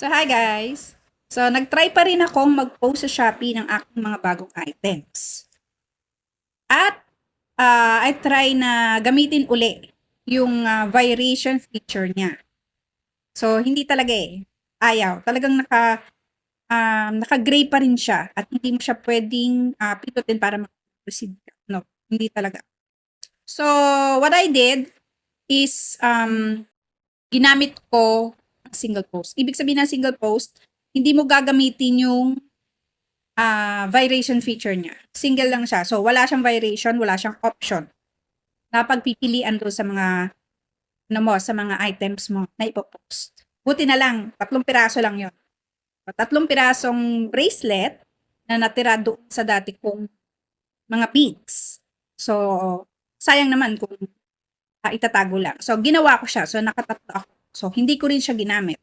So, hi guys! So, nag-try pa rin akong mag-post sa Shopee ng aking mga bagong items. At, ah, I try na gamitin uli yung ah, variation feature niya. So, hindi talaga eh. Ayaw. Talagang naka, um, naka-gray pa rin siya at hindi mo siya pwedeng ah, pindutin para mag-proceed. No, hindi talaga. So, what I did is, um, ginamit ko single post. Ibig sabihin ng single post, hindi mo gagamitin yung ah, variation feature niya. Single lang siya. So, wala siyang variation, wala siyang option na pagpipilian doon sa mga ano mo, sa mga items mo na ipopost. Buti na lang, tatlong piraso lang yon. Tatlong pirasong bracelet na natira doon sa dati kong mga beads. So, sayang naman kung ah, itatago lang. So, ginawa ko siya. So, nakatatlo ako. So, hindi ko rin siya ginamit.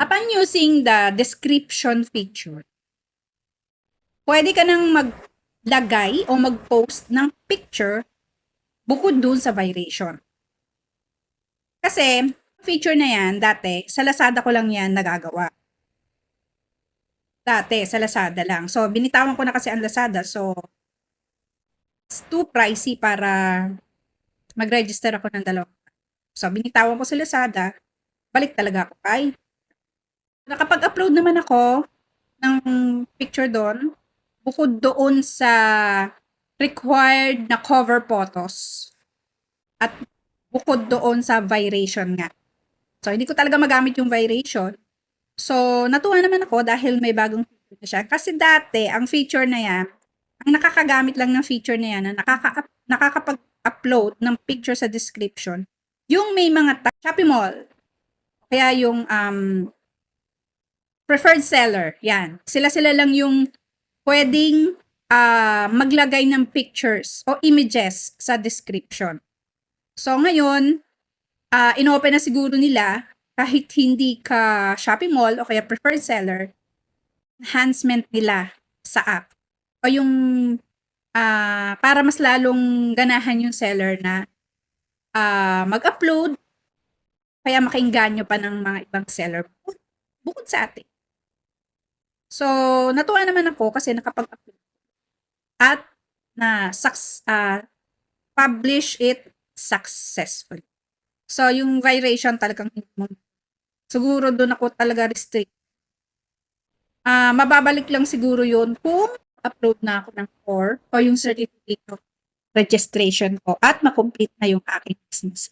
Upon using the description feature, pwede ka nang maglagay o mag-post ng picture bukod dun sa variation. Kasi, feature na yan, dati, sa Lazada ko lang yan nagagawa. Dati, sa Lazada lang. So, binitawan ko na kasi ang Lazada. So, it's too pricey para mag-register ako ng dalawang. So, binitawan ko sa Lazada. Balik talaga ako kay. Nakapag-upload naman ako ng picture doon. Bukod doon sa required na cover photos. At bukod doon sa viration nga. So, hindi ko talaga magamit yung viration. So, natuwa naman ako dahil may bagong feature na siya. Kasi dati, ang feature na yan, ang nakakagamit lang ng feature na yan, na nakaka nakakapag-upload ng picture sa description, yung may mga Shopee Mall, kaya yung um, preferred seller, yan. Sila-sila lang yung pwedeng ah, maglagay ng pictures o images sa description. So, ngayon, ah inopen na siguro nila kahit hindi ka Shopee Mall o kaya preferred seller, enhancement nila sa app. O yung ah para mas lalong ganahan yung seller na ah mag-upload kaya makainganyo pa ng mga ibang seller bukod, bukod sa atin. So, natuwa naman ako kasi nakapag-upload at na sucs ah, publish it successfully. So, yung viration talagang hindi mo siguro doon ako talaga restrict. Ah, mababalik lang siguro yun kung upload na ako ng core o yung certificate of registration ko at makomplete na yung aking business.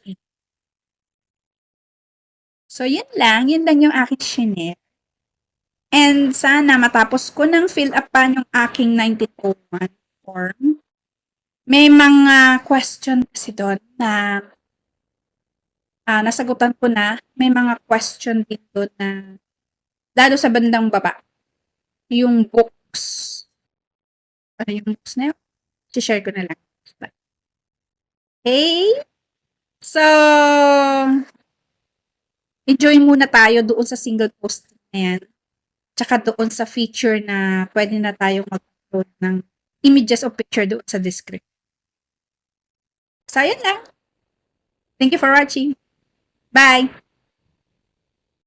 So, yun lang. Yun lang yung aking shinare. And sana matapos ko ng fill up pa yung aking 1901 form. May mga question kasi doon na ah, nasagutan ko na. May mga question dito na lalo sa bandang baba. Yung books. Ano yung books na yun? share ko na lang. Okay? So, enjoy muna tayo doon sa single post na yan. Tsaka doon sa feature na pwede na tayo mag-upload ng images o picture doon sa description. So, yun lang. Thank you for watching. Bye!